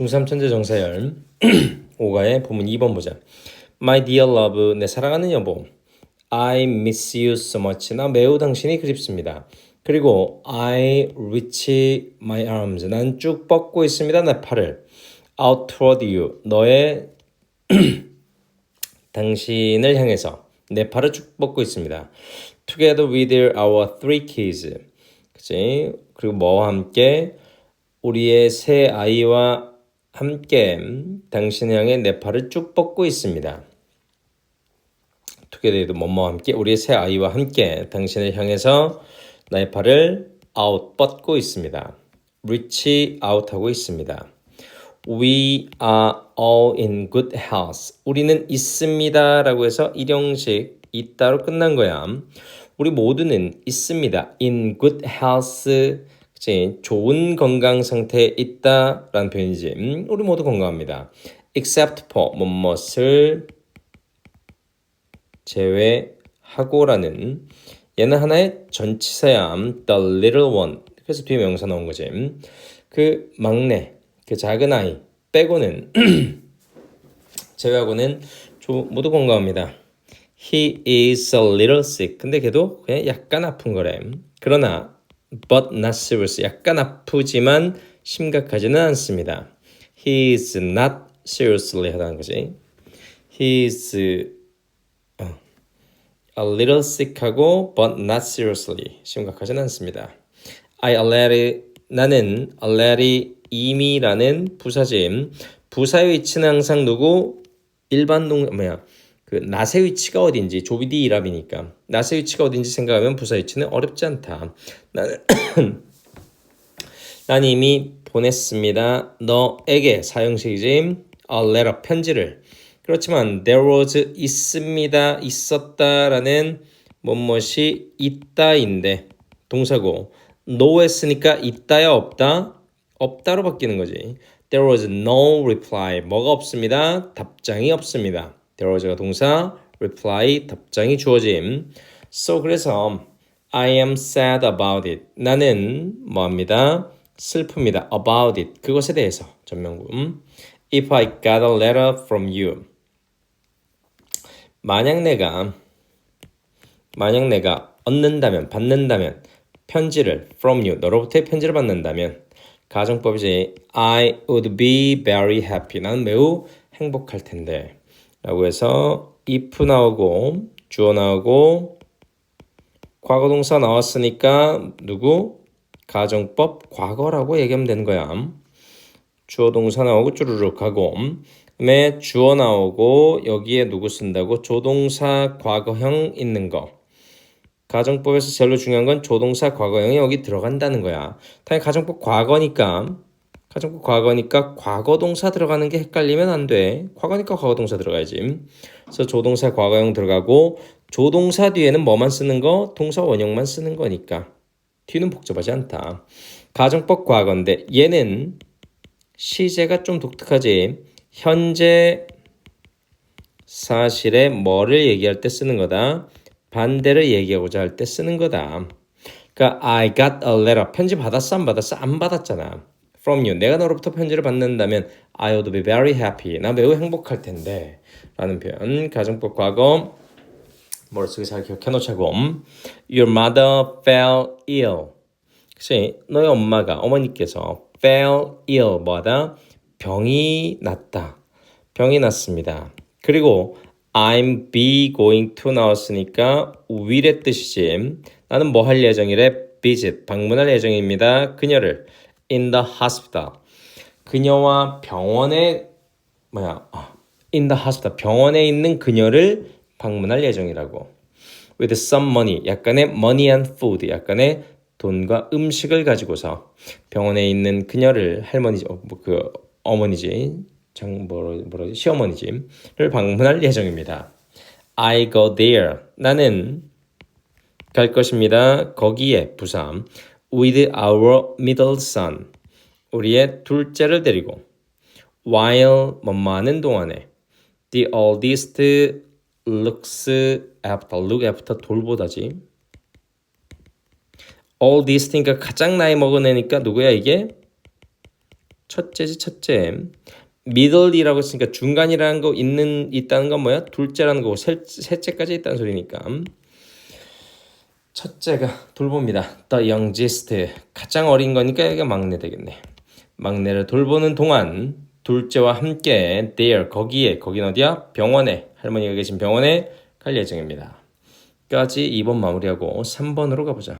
중3 천재 정사열 5가의 본문 2번 보자. My dear love, 내 사랑하는 여보. I miss you so much. 나 매우 당신이 그립습니다. 그리고 I reach my arms. 난 쭉 뻗고 있습니다. 내 팔을. Out toward you. 너의 당신을 향해서 내 팔을 쭉 뻗고 있습니다. Together with our three kids. 그치? 그리고 뭐와 함께 우리의 새 아이와 함께 당신을 향해 내 팔을 쭉 뻗고 있습니다. 투게더도 뭐뭐와 함께 우리의 새 아이와 함께 당신을 향해서 나의 팔을 out 뻗고 있습니다. reach out 하고 있습니다. We are all in good health. 우리는 있습니다 라고 해서 일형식 있다로 끝난 거야. 우리 모두는 있습니다. in good health. 그치? 좋은 건강 상태에 있다라는 표현이지. 음, 우리 모두 건강합니다. except for 뭐뭇을 제외하고라는 얘는 하나의 전치사야. the little one. 그래서 뒤에 명사 나온 거지. 음, 그 막내, 그 작은 아이 빼고는 제외하고는 조, 모두 건강합니다. He is a little sick. 근데 걔도 그냥 약간 아픈 거래. 그러나 but not serious. 약간 아프지만 심각하지는 않습니다. He is not seriously 하다는 거지. He is 어, a little sick하고 but not seriously 심각하지는 않습니다. I already 나는 already 이미라는 부사짐. 부사의 위치는 항상 누구 일반 동 뭐야 그 낫의 위치가 어딘지 조비디 이랍이니까 낫의 위치가 어딘지 생각하면 부사 위치는 어렵지 않다. 나는 난 이미 보냈습니다. 너에게 사형식이지 a letter 편지를 그렇지만 there was 있습니다 있었다라는 뭐뭇이 있다인데 동사고 no 했으니까 있다야 없다 없다로 바뀌는 거지. There was no reply. 뭐가 없습니다. 답장이 없습니다. There was가 동사, reply 답장이 주어짐. So 그래서 I am sad about it. 나는 뭐합니다. 슬픕니다. About it. 그것에 대해서 전명구. If I got a letter from you. 만약 내가 만약 내가 얻는다면 받는다면 편지를 from you 너로부터의 편지를 받는다면 가정법이지 I would be very happy 나는 매우 행복할 텐데 라고 해서 if 나오고 주어 나오고 과거동사 나왔으니까 누구? 가정법 과거라고 얘기하면 되는 거야. 주어 동사 나오고 쭈르륵 하고 그다음에 주어 나오고 여기에 누구 쓴다고 조동사 과거형 있는 거. 가정법에서 제일 중요한 건 조동사 과거형이 여기 들어간다는 거야. 당연히 가정법 과거니까 가정법 과거니까 과거 동사 들어가는 게 헷갈리면 안 돼. 과거니까 과거 동사 들어가야지. 그래서 조동사 과거형 들어가고 조동사 뒤에는 뭐만 쓰는 거? 동사 원형만 쓰는 거니까. 뒤는 복잡하지 않다. 가정법 과거인데 얘는 시제가 좀 독특하지. 현재 사실에 뭐를 얘기할 때 쓰는 거다. 반대를 얘기하고자 할 때 쓰는 거다. 그러니까 I got a letter. 편지 받았어 안 받았어? 안 받았잖아. From you. 내가 너로부터 편지를 받는다면 I would be very happy. 나 매우 행복할 텐데. 라는 표현. 가정법 과거. 머릿속에 잘 기억해 놓자고. Your mother fell ill. 그치? 너의 엄마가, 어머니께서 fell ill. 뭐하다? 병이 났다. 병이 났습니다. 그리고 I'm be going to 나왔으니까 will의 뜻이지. 나는 뭐 할 예정이래? visit. 방문할 예정입니다. 그녀를 in the hospital. 그녀와 병원에 뭐야? 아, in the hospital. 병원에 있는 그녀를 방문할 예정이라고. with some money. 약간의 money and food. 약간의 돈과 음식을 가지고서 병원에 있는 그녀를 할머니 어, 뭐그 어머니지 장 뭐라 뭐라 시어머니집을 방문할 예정입니다. I go there. 나는 갈 것입니다. 거기에 부산 with our middle son. 우리의 둘째를 데리고 while 뭐뭐하는 동안에 the oldest looks after look after 돌보다지 oldest니까 가장 나이 먹은 애니까 누구야 이게 첫째지 첫째. middle이라고 했으니까 중간이라는 거 있는 있다는 건 뭐야? 둘째라는 거고 셋, 셋째까지 있다는 소리니까. 첫째가 돌봅니다. The youngest 가장 어린 거니까 여기가 막내 되겠네. 막내를 돌보는 동안 둘째와 함께 there 거기에 거긴 어디야? 병원에 할머니가 계신 병원에 갈 예정입니다. 까지 2번 마무리하고 3번으로 가보자.